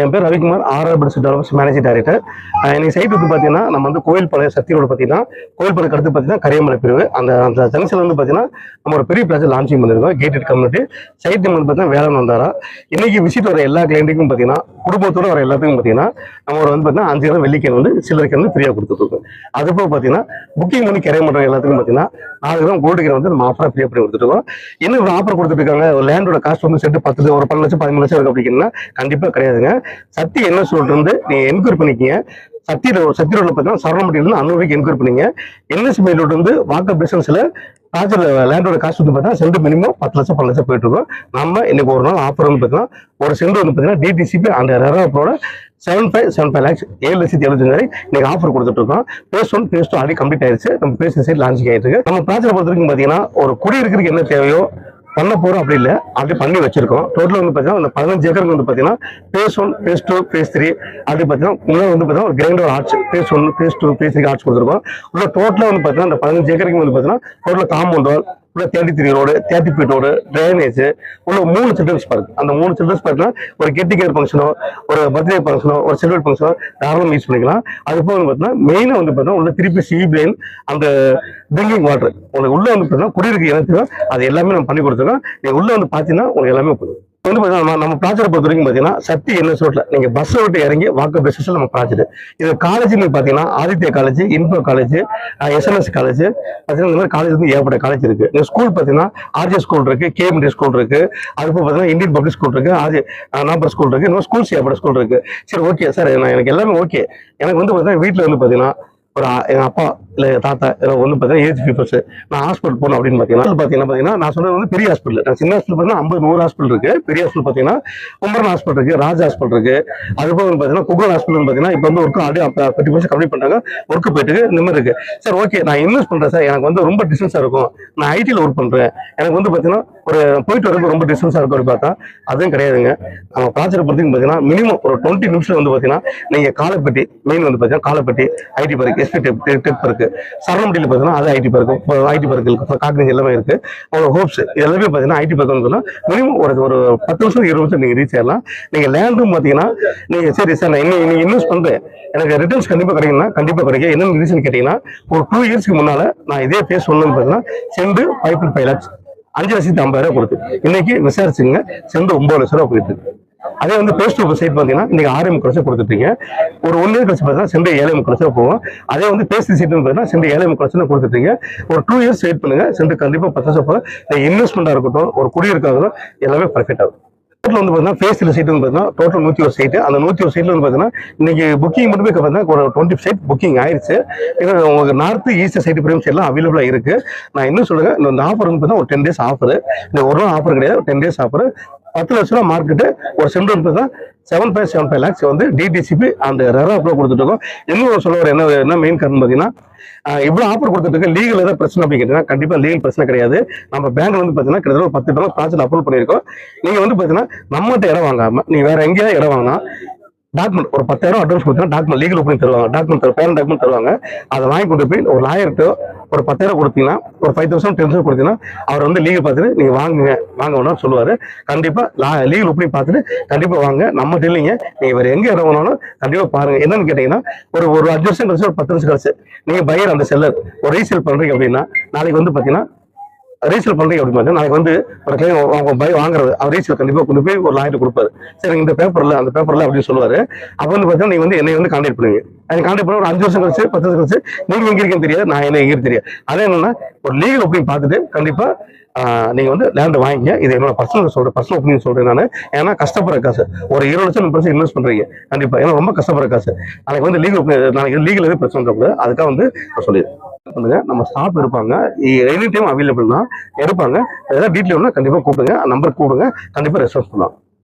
என் பேர் ரவிக்குமார். ஆர்ஆர் பிடிஸ் developers managing director இன்னைக்கு சைட் வந்து பார்த்தீங்கன்னா நம்ம வந்து கோயில் பழைய ரோடு பார்த்தீங்கன்னா கோயில் பழைய அடுத்து பார்த்தீங்கன்னா கரியமலை பிரிவு. அந்த அந்த ஜங்ஷன் வந்து பார்த்தீங்கன்னா நம்ம ஒரு பெரிய ப்ராஜெக்ட் லான்ச்சிங் பண்ணிருக்கோம் கேட்டட் கம்யூனிட்டி சைட் நேம் வந்து பார்த்தீங்கன்னா வேளாண் வந்தாரா. இன்னைக்கு விசிட் வர எல்லா கிளைண்ட்டுக்கும் பார்த்தீங்கன்னா குடும்பத்தோட வர எல்லாத்துக்கும் பார்த்தீங்கன்னா நம்ம ஒரு வந்து பார்த்தீங்கன்னா அஞ்சு கிலோ வெள்ளிக்கிழமை வந்து சிலருக்கு வந்து ஃப்ரீயாக கொடுத்துருக்கோம் அதுபோக பார்த்தீங்கன்னா புக்கிங் பண்ணி கரைய பண்ணுற எல்லாத்துக்கும் பார்த்தீங்கன்னா நாலு கிலோ கோல்டு கிலோ வந்து நம்ம ஆஃபராக ஃப்ரீயாக பண்ணி கொடுத்துருக்கோம் இன்னும் ஆஃபர் கொடுத்துட்டு இருக்காங்க. ஒரு லேண்டோட காஸ்ட் வந்து செட்டு பத்து ஒரு பன்னெண்டு லட்சம் பதிமூணு லட்சம் இருக்குது அப்படின்னா கண்டிப்பாக கிடையாதுங்க. சக்தி என்ன சொல்லிட்டு இருந்து நீங்க என்கொயரி பண்ணிக்கிங்க. சக்தி சக்தி ரோட்ல பார்த்தீங்கன்னா சரவணம்பட்டியில அன்னூறு என்கொயரி பண்ணீங்க. என்எஸ் ரோட் வந்து வாக்கர் டிஸ்டன்ஸ்ல லேண்டோட காசு வந்து பார்த்தீங்கன்னா சென்ட் மினிமம் பத்து லட்சம் பத்து லட்சம் போயிட்டு இருக்கோம். நம்ம இன்னைக்கு ஒரு நாள் ஆஃபர் வந்து பார்த்தீங்கன்னா ஒரு சென்ட் வந்து பார்த்தீங்கன்னா டிடிசிபி அந்த ரெராப்போட seven five seven five lakhs ஏழு லட்சத்தி எழுபத்தஞ்சு இன்னைக்கு ஆஃபர் கொடுத்துட்டு இருக்கோம். Phase one phase two already complete ஆயிருச்சு நம்ம பேஸ் சைட் லான்ச் ஆயிட்டு இருக்கு. நம்ம ப்ராஜெக்ட் பொறுத்த வரைக்கும் பார்த்தீங்கன்னா ஒரு குடியிருக்கிறதுக்கு என்ன தேவையோ பண்ண போறோம் அப்படி இல்லை. அப்படி பண்ணி வச்சிருக்கோம். டோட்டல் வந்து பார்த்தீங்கன்னா அந்த பதினஞ்சு ஏக்கருக்கு வந்து பார்த்தீங்கன்னா phase one phase two phase three அப்படி பார்த்தீங்கன்னா உள்ள வந்து பார்த்தீங்கன்னா ஒரு grinder arts phase one phase two phase three arts கொடுத்துருக்கோம். உள்ள டோட்டலாக வந்து பார்த்தீங்கன்னா அந்த பதினஞ்சு ஏக்கருக்கு வந்து பார்த்தீங்கன்னா டோட்டல் காம்பவுண்ட் வால் உள்ள thirty three road thirty feet road drainage உள்ள மூணு சில்ட்ரன்ஸ் பார்க் அந்த மூணு சில்ட்ரன்ஸ் பார்க்னா ஒரு கெட்டி கேர் ஃபங்க்ஷனோ ஒரு பர்த்டே ஃபங்க்ஷனோ ஒரு சில்வர் ஃபங்க்ஷனோ தாராளம் யூஸ் பண்ணிக்கலாம். அது போக வந்து பார்த்தீங்கன்னா மெயினாக வந்து பார்த்தீங்கன்னா உள்ள திருப்பி சி பிளேன் அந்த ட்ரிங்கிங் வாட்டர் உங்களுக்கு உள்ள வந்து பார்த்தீங்கன்னா குடியிருக்க இனத்தையோ அது எல்லாமே நம்ம பண்ணி கொடுத்துருக்கோம் நீங்கள் உள்ள வந்து பார்த்தீங்கன்னா உங்களுக்கு எல்லாமே போதும். வந்து பார்த்தீங்கன்னா நம்ம ப்ராஜெக்ட் பொறுத்த வரைக்கும் பார்த்தீங்கன்னா சக்தி என்ன ரோட்ல நீங்க பஸ் விட்டு இறங்கி வாக்கு பேசிஸ்ல நம்ம ப்ராஜெக்ட் இது காலேஜ்னு பார்த்தீங்கன்னா Aditya college info college SNS college பார்த்தீங்கன்னா இந்த மாதிரி காலேஜ் வந்து ஏகப்பட்ட காலேஜ் இருக்கு. இந்த ஸ்கூல் பார்த்தீங்கன்னா ஆர்ஜே ஸ்கூல் இருக்கு கேஎம்டி ஸ்கூல் இருக்கு அதுக்கு பார்த்தீங்கன்னா இந்தியன் பப்ளிக் ஸ்கூல் இருக்கு ஆர்ஜே நாம்பர் ஸ்கூல் இருக்கு இன்னும் ஸ்கூல்ஸ் ஏற்பட்ட ஸ்கூல் இருக்கு. சரி ஓகே சார் நான் எனக்கு எல்லாமே ஓகே எனக்கு வந்து பார்த்தீங்கன்னா வீட்டில் வந்து பார்த்தீங்கன்னா ஒரு எங்கள் அப்பா இல்லை தாத்தா இல்லை ஒன்று பார்த்தீங்கன்னா ஏஜ் பீப்புள்ஸ் நான் ஹாஸ்பிட்டல் போகணும் அப்படின்னு பார்த்தீங்கன்னா பார்த்தீங்கன்னா பார்த்தீங்கன்னா நான் சொன்னது வந்து பெரிய ஹாஸ்பிட்டல் நான் சின்ன ஹாஸ்பிட்டல் பார்த்தீங்கன்னா ஐம்பது நூறு ஹாஸ்பிட்டல் இருக்கு பெரிய ஹாஸ்பிட்டல் பார்த்தீங்கன்னா கும்பரன் ஹாஸ்பிட்டல் இருக்கு ராஜ் ஹாஸ்பிட்டல் இருக்கு அது வந்து பார்த்தீங்கன்னா குமரன் ஹாஸ்பிட்டல் பார்த்தீங்கன்னா இப்போ வந்து ஒர்க்கு அப்படியே ஃபிஃப்டி பர்சன்ட் கம்ப்ளீட் பண்ணாங்க ஒர்க்கு போயிட்டு இந்த மாதிரி இருக்கு சார் ஓகே நான் இன்வெஸ்ட் பண்றேன் சார் எனக்கு வந்து ரொம்ப டிஸ்டன்ஸாக இருக்கும் நான் ஐடியில் ஒர்க் பண்றேன் எனக்கு வந்து பார்த்தீங்கன்னா ஒரு போயிட்டு வரது ரொம்ப டிஸ்டன்ஸாக இருக்கும் அப்படி பார்த்தா அதுவும் கிடையாதுங்க நம்ம ப்ராஜெக்ட் பொறுத்தவரைக்கும் பார்த்தீங்கன்னா மினிமம் ஒரு டுவெண்ட்டி நிமிஷம் வந்து பார்த்தீங்கன்னா நீங்கள் காலப்பட்டி மெயின் வந்து பார்த்தீங்கன்னா காலப்பட்டி ஐடி பார்க்கு எஸ்பி டெப் டெப் இருக்கு. சரணம்பட்டியில் பார்த்தீங்கன்னா அது ஐடி பார்க் ஐடி பார்க்கு இருக்கு. காக்னிங் எல்லாமே இருக்கு. அவங்க ஹோப்ஸ் எல்லாமே பார்த்தீங்கன்னா ஐடி பார்க்கு வந்து மினிமம் ஒரு ஒரு பத்து வருஷம் இருபது வருஷம் நீங்க ரீச் ஆகலாம் நீங்க லேண்டும் பார்த்தீங்கன்னா நீங்க சரி சார் நான் இன்னும் இன்வெஸ்ட் பண்றேன். எனக்கு ரிட்டர்ன்ஸ் கண்டிப்பா கிடைக்கும்னா கண்டிப்பா கிடைக்கும். என்னென்ன ரீசன் கேட்டிங்கன்னா ஒரு டூ இயர்ஸ்க்கு முன்னால் நான் இதே பேர் சொன்னது பார்த்தீங்கன்னா cent five point five lakhs அஞ்சு லட்சத்தி ஐம்பதாயிரம் ரூபா கொடுத்து. இன்னைக்கு விசாரிச்சுங்க செண்டு ஒன்பது லட்ச ரூபா போயிட்டு அதே வந்து பேஸ்ட் டூ சைட் பார்த்தீங்கன்னா இன்னைக்கு ஆறு முக்கால் லட்சம் கொடுத்துட்டீங்க. ஒரு ஒன் இயர் கழிச்சு பார்த்தீங்கன்னா செண்டு ஏழை முக்கால் லட்சம் போகும். அதே வந்து பேஸ்ட் சைட் பார்த்தீங்கன்னா செண்டு ஏழை முக்கால் லட்சம் கொடுத்துட்டீங்க. ஒரு டூ இயர்ஸ் வெயிட் பண்ணுங்க. சென்று கண்டிப்பா பத்து லட்சம் போகும். இன்வெஸ்ட்மெண்டா இருக்கட்டும் ஒரு குடியிருக்காகட்டும் எல்லாமே பர்ஃபெக்ட் ஆகும். டோட்டல் வந்து பார்த்தீங்கன்னா ஃபேஸில் சீட் வந்து பார்த்தீங்கன்னா டோட்டல் நூற்றி ஒரு சீட்டு அந்த நூற்றி ஒரு சீட்டில் வந்து பார்த்தீங்கன்னா இன்னைக்கு புக்கிங் மட்டுமே பார்த்தீங்கன்னா ஒரு டுவெண்ட்டி சைட் புக்கிங் ஆயிடுச்சு ஏன்னா உங்களுக்கு நார்த்து ஈஸ்ட் சைட் பிரியம் எல்லாம் அவைலபிளாக இருக்கு. நான் இன்னும் சொல்லுங்க இந்த ஆஃபர் வந்து பார்த்தீங்கன்னா ஒரு டென் டேஸ் ஆஃபர் இந்த ஒரு நாள் ஆஃபர் கிடையாது டென் டேஸ் ஆஃபர் பத்து லட்ச ரூபா மார்க்கெட்டு ஒரு சென்ட் தான் seven five seven five lakhs வந்து டிடிசிபி அந்த ரெரா ப்ரோ கொடுத்துட்டு இன்னொரு இன்னும் சொல்ல வர என்ன என்ன மெயின் காரணம் பார்த்தீங்கன்னா இவ்வளோ ஆஃபர் கொடுத்துட்டு லீகல் ஏதாவது பிரச்சனை அப்படின்னு கேட்டீங்கன்னா கண்டிப்பாக லீகல் பிரச்சனை கிடையாது. நம்ம பேங்க்ல வந்து பார்த்தீங்கன்னா கிட்டத்தட்ட ஒரு பத்து பேரும் ப்ராஜெக்ட் அப்ரூவல் பண்ணியிருக்கோம். நீங்கள் வந்து பார்த்தீங்கன்னா நம்மகிட்ட இடம் வாங்காமல் நீங்கள் வேற எங்கேயாவது இடம் வாங்கினா டாக்குமெண்ட் ஒரு பத்தாயிரம் அட்வான்ஸ் கொடுத்தா டாக்குமெண்ட் லீகல் பண்ணி தருவாங்க. டாக்குமெண்ட் பேரண்ட் டாக்குமெண்ட் தருவாங்க. அதை வாங்கி கொண்டு போய் ஒரு லாயர்கிட்ட ஒரு பத்தாயிரம் கொடுத்தீங்கன்னா ஒரு ஃபைவ் தௌசண்ட் டென் தௌசண்ட் கொடுத்தீங்கன்னா அவர் வந்து லீகல் பார்த்துட்டு நீங்கள் வாங்குங்க வாங்க வேணாலும் சொல்லுவார். கண்டிப்பாக லீகல் ஒப்பனி பார்த்துட்டு கண்டிப்பாக வாங்க. நம்ம இல்லைங்க நீங்கள் வேறு எங்கே இடம் வேணாலும் கண்டிப்பாக பாருங்கள் என்னன்னு கேட்டிங்கன்னா ஒரு ஒரு அஞ்சு வருஷம் கழிச்சு ஒரு பத்து வருஷம் கழிச்சு நீங்கள் பையர் அந்த செல்லர் ஒரு ரீசேல் பண்ணுறீங்க அப்படின்னா நாளைக்கு வந்து பார்த்தீங்கன்னா ரீசேல் பண்ணுறீங்க அப்படின்னு நாளைக்கு வந்து ஒரு கிளைம் அவங்க பை வாங்குறது அவர் ரீசேல் கண்டிப்பாக கொண்டு போய் ஒரு லாயிட்டு கொடுப்பாரு. சரி இந்த பேப்பரில் அந்த பேப்பரில் அப்படின்னு சொல்லுவார். அப்போ வந்து பார்த்தீங்கன்னா நீங்கள் வந்து என்னை வந்து கான்டாக்ட் பண்ணுவீங்க. எனக்கு காண்டாக்ட் பண்ண ஒரு அஞ்சு வருஷம் கழிச்சு பத்து வருஷம் கழிச்சு நீங்கள் எங்கே இருக்கேன்னு தெரியாது நான் என்ன எங்கே தெரியாது. அதே என்னன்னா ஒரு லீகல் ஒப்பீனியன் பார்த்துட்டு கண்டிப்பாக நீங்கள் வந்து லேண்ட் வாங்கிங்க. இது என்னோட பர்சனல் சொல்கிறேன் பர்சனல் ஒப்பீனியன் சொல்கிறேன் நான். ஏன்னா கஷ்டப்படுற காசு. ஒரு இருபது லட்சம் முப்பது இன்வெஸ்ட் பண்ணுறீங்க கண்டிப்பாக ஏன்னா ரொம்ப கஷ்டப்படுற காசு. நாளைக்கு வந்து லீகல் நாளைக்கு லீகல் எதுவும் பிரச்சனை இருக்கக்கூடாது அதுக்காக வந்து நான் சொல்லிடுறேன். பண்ணுங்க. நம்ம ஸ்டாஃப் இருப்பாங்க. எனி டைம் அவைலபிள்னா இருப்பாங்க ஏதாவது டீட்டெயில் கண்டிப்பா கூப்பிடுங்க. நம்பர் கூப்பிடுங்க. கண்டிப்பா ரெஸ்பான்ஸ் பண்ணலாம்.